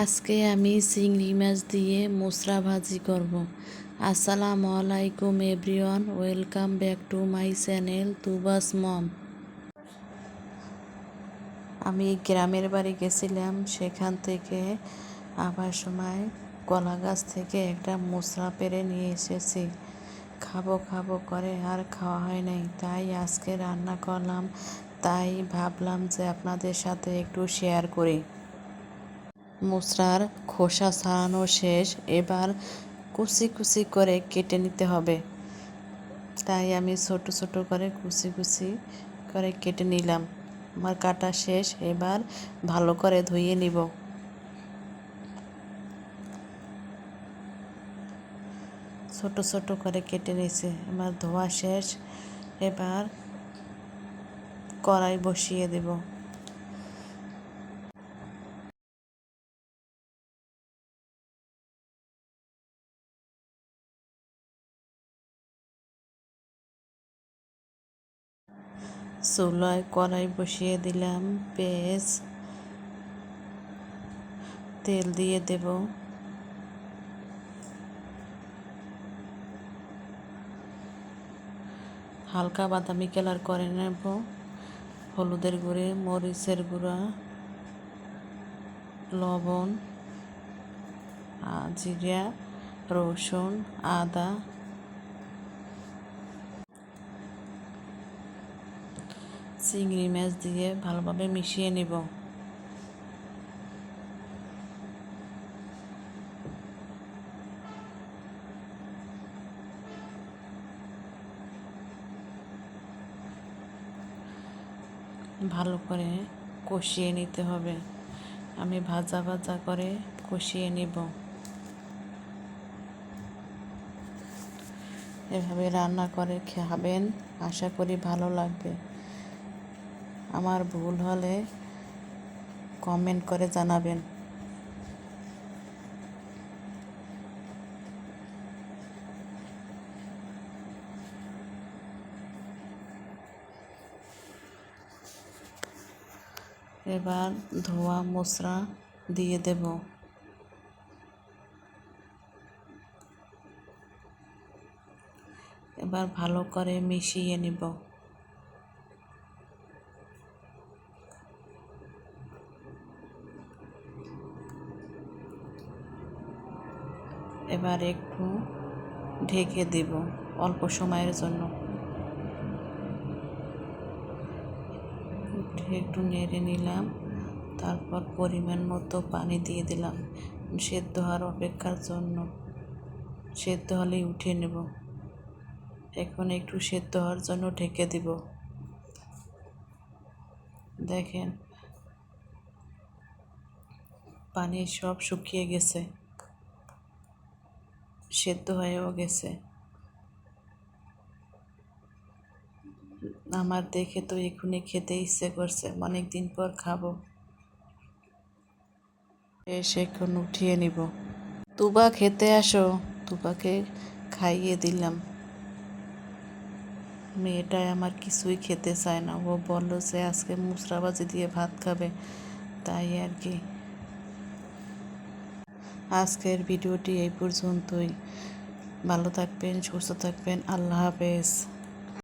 আজকে আমি চিংড়ি মাছ দিয়ে মুসরা ভাজি করব। আসসালামু আলাইকুম everyone, welcome back to my channel Tubas mom. আমি গ্রামের বাড়ি গেছিলাম, সেখান থেকে আবার সময় কলা গাছ থেকে একটা মুসরা পেরে নিয়ে এসেছি। খাব খাব করে আর খাওয়া হয় নাই, তাই আজকে রান্না করলাম, তাই ভাবলাম যে আপনাদের সাথে একটু শেয়ার করি। মুসরার খোসা ছাড়ানো শেষ, এবার কুচি কুচি করে কেটে নিতে হবে। তাই আমি ছোট ছোট করে কুচি কুচি করে কেটে নিলাম। আমার কাটা শেষ, এবার ভালো করে ধুয়ে নিব। ছোট ছোট করে কেটে নিয়েছি এবার ধোয়া শেষ, এবার কড়াই বসিয়ে দেব। চুলায় কড়াই বসিয়ে দিলাম, পেঁয়াজ, তেল দিয়ে দেব। হালকা বাদামি কালার করে নেব, হলুদের গুঁড়ে, মরিচের গুঁড়া, লবণ জিরা, রসুন, আদা চিংড়ি মাছ দিয়ে ভালোভাবে মিশিয়ে নেব। ভালো করে কষিয়ে নিতে হবে। আমি ভাজা ভাজা করে কষিয়ে নিব। এভাবে রান্না করে খাবেন, আশা করি ভালো লাগবে। আমার ভুল হলে কমেন্ট করে জানাবেন। এবার ধোয়া মশলা দিয়ে দেব। এবার ভালো করে মিশিয়ে নিব। এবার একটু ঢেকে দেব অল্প সময়ের জন্য। একটু নেড়ে নিলাম, তারপর পরিমাণ মতো পানি দিয়ে দিলাম। সেদ্ধ হওয়ার অপেক্ষার জন্য সেদ্ধ হলেই উঠিয়ে নেব। এখন একটু সেদ্ধ হওয়ার জন্য ঢেকে দিব। দেখেন, পানি সব শুকিয়ে গেছে। সেদ্ধ হয়েও গেছে। আমার দেখে তো এখনই খেতে ইচ্ছে করছে অনেক দিন পর খাব। এসে এখন উঠিয়ে নিব। তুবা, খেতে আসো। তুবাকে খাইয়ে দিলাম। মেয়েটাই আমার কিছুই খেতে চায় না। ও বলল যে, আজকে মুসরাবাজি দিয়ে ভাত খাবে। তাই আর কি। আজকের ভিডিওটি এই পর্যন্তই। ভালো থাকবেন সুস্থ থাকবেন। আল্লাহ হাফেজ।